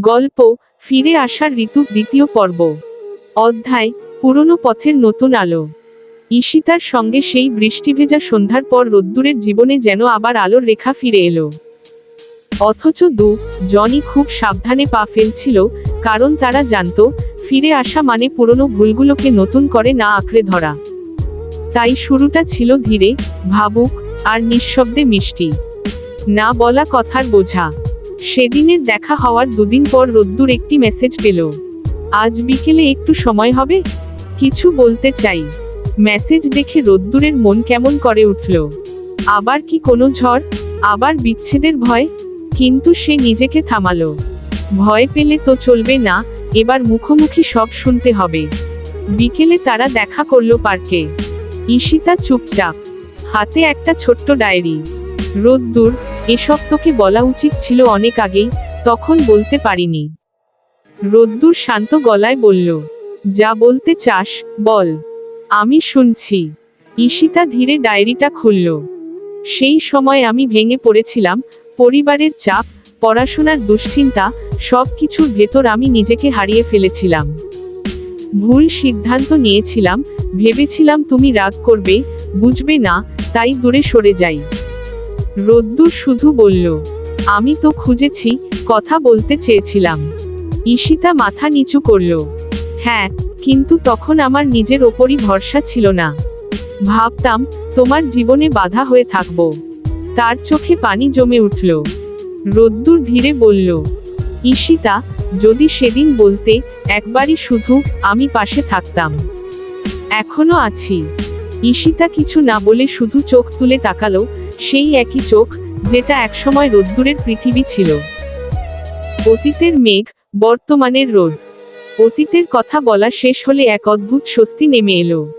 গল্প, ফিরে আসার ঋতু, দ্বিতীয় পর্ব। অধ্যায়, পুরনো পথের নতুন আলো। ঈশিতার সঙ্গে সেই বৃষ্টিভেজা সন্ধ্যার পর রোদ্দুরের জীবনে যেন আবার আলোর রেখা ফিরে এলো। অথচ দু, জনি খুব সাবধানে পা ফেলছিল, কারণ তারা জানত, ফিরে আসা মানে পুরনো ভুলগুলোকে নতুন করে না আঁকড়ে ধরা। তাই শুরুটা ছিল ধীরে, ভাবুক, আর নিঃশব্দে মিষ্টি। না বলা কথার বোঝা। সেদিনের দেখা হওয়ার দুদিন পর রোদ্দুর একটি মেসেজ পেল। আজ বিকেলে একটু সময় হবে? কিছু বলতে চাই। মেসেজ দেখে রোদ্দুরের মন কেমন করে উঠল। আবার কি কোনো ঝড়? আবার বিচ্ছেদের ভয়? কিন্তু সে নিজেকে থামালো। ভয় পেলে তো চলবে না, এবার মুখোমুখি সব শুনতে হবে। বিকেলে তারা দেখা করল পার্কে। ঈশিতা চুপচাপ। হাতে একটা ছোট্ট ডায়েরি। রোদ্দুর এসব তোকে বলা উচিত ছিল অনেক আগেই, তখন বলতে পারিনি। রোদ্দুর শান্ত গলায় বলল, যা বলতে চাস, বল। আমি শুনছি। ঈশিতা ধীরে ডায়েরিটা খুলল। সেই সময় আমি ভেঙে পড়েছিলাম, পরিবারের চাপ, পড়াশোনার দুশ্চিন্তা, সব কিছুর ভেতর আমি নিজেকে হারিয়ে ফেলেছিলাম। ভুল সিদ্ধান্ত নিয়েছিলাম, ভেবেছিলাম তুমি রাগ করবে, বুঝবে না, তাই দূরে সরে যাই। রোদ্দুর শুধু বলল, আমি তো খুঁজেছি, কথা বলতে চেয়েছিলাম। ঈশিতা মাথা নিচু করল হ্যাঁ কিন্তু তখন আমার নিজের ওপরই ভরসা ছিল না। ভাবতাম, তোমার জীবনে বাধা হয়ে থাকব। তার চোখে পানি জমে উঠল। রোদ্দুর ধীরে বলল, ঈশিতা, যদি সেদিন বলতে একবারই শুধু আমি পাশে থাকতাম, এখনও আছি। ঈশিতা কিছু না বলে শুধু চোখ তুলে তাকালো সেই একই চোখ যেটা একসময় রোদ্দুরের পৃথিবী ছিল। অতীতের মেঘ, বর্তমানের রোদ। অতীতের কথা বলা শেষ হলে এক অদ্ভুত স্বস্তি নেমে এলো।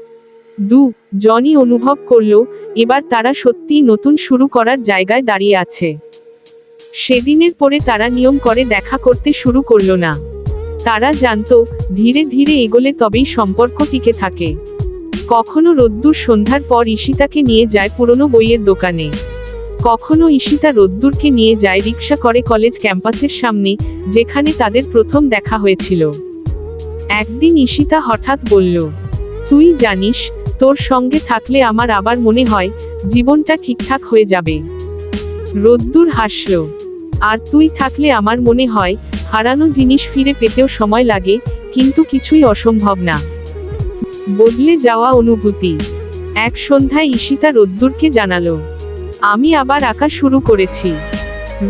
দু জনই অনুভব করল, এবার তারা সত্যিই নতুন শুরু করার জায়গায় দাঁড়িয়ে আছে। সেদিনের পরে তারা নিয়ম করে দেখা করতে শুরু করল না। তারা জানত, ধীরে ধীরে এগোলে তবেই সম্পর্ক টিকে থাকে। কখনো রোদ্দুর সন্ধ্যার পর ঈশিতাকে নিয়ে যায় পুরনো বইয়ের দোকানে। কখনো ঈশিতা রোদ্দুরকে নিয়ে যায় রিক্সা করে কলেজ ক্যাম্পাসের সামনে, যেখানে তাদের প্রথম দেখা হয়েছিল। একদিন ঈশিতা হঠাৎ বলল, তুই জানিস, তোর সঙ্গে থাকলে আমার আবার মনে হয়, জীবনটা ঠিকঠাক হয়ে যাবে। রোদ্দুর হাসল, আর তুই থাকলে আমার মনে হয়, হারানো জিনিস ফিরে পেতেও সময় লাগে, কিন্তু কিছুই অসম্ভব না। বদলে যাওয়া অনুভূতি। এক সন্ধ্যায় ঈশিতা রোদ্দুরকে জানালো, আমি আবার আঁকা শুরু করেছি।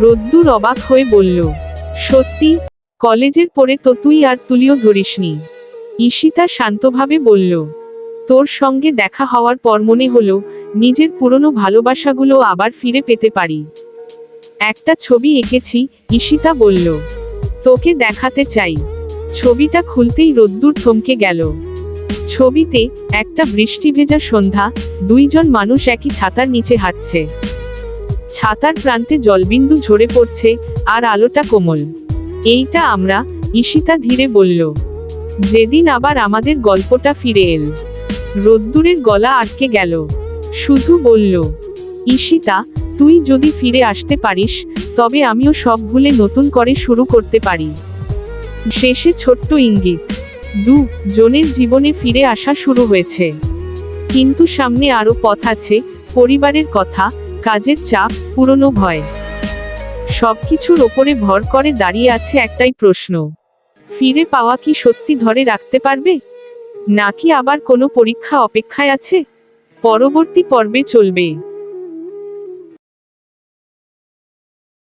রোদ্দুর অবাক হয়ে বলল, সত্যি, কলেজের পরে তো তুই আর তুলিও ধরিসনি। ঈশিতা শান্তভাবে বলল, তোর সঙ্গে দেখা হওয়ার পর মনে হলো, নিজের পুরনো ভালোবাসাগুলো আবার ফিরে পেতে পারি। একটা ছবি এঁকেছি, ঈশিতা বলল, তোকে দেখাতে চাই। ছবিটা খুলতেই রোদ্দুর থমকে গেল। ছবিতে একটা বৃষ্টি ভেজা সন্ধ্যা, দুইজন মানুষ একই ছাতার নিচে হাঁটছে। ছাতার প্রান্তে জলবিন্দু ঝরে পড়ছে আর আলোটা কোমল। এইটা আমরা, ঈশিতা ধীরে বলল, যেদিন আবার আমাদের গল্পটা ফিরে এল। রোদ্দুরের গলা আটকে গেল। শুধু বলল, ঈশিতা, তুই যদি ফিরে আসতে পারিস, তবে আমিও সব ভুলে নতুন করে শুরু করতে পারি। শেষে ছোট্ট ইঙ্গিত দু, জনের জীবনে ফিরে আসা শুরু হয়েছে। কিন্তু সামনে আরও পথ আছে, পরিবারের কথা, কাজের চাপ, পুরনো ভয়। সবকিছুর ওপরে ভর করে দাঁড়িয়ে আছে একটাই প্রশ্ন। ফিরে পাওয়া কি সত্যি ধরে রাখতে পারবে? নাকি আবার কোনো পরীক্ষা অপেক্ষায় আছে? পরবর্তী পর্বে চলবে।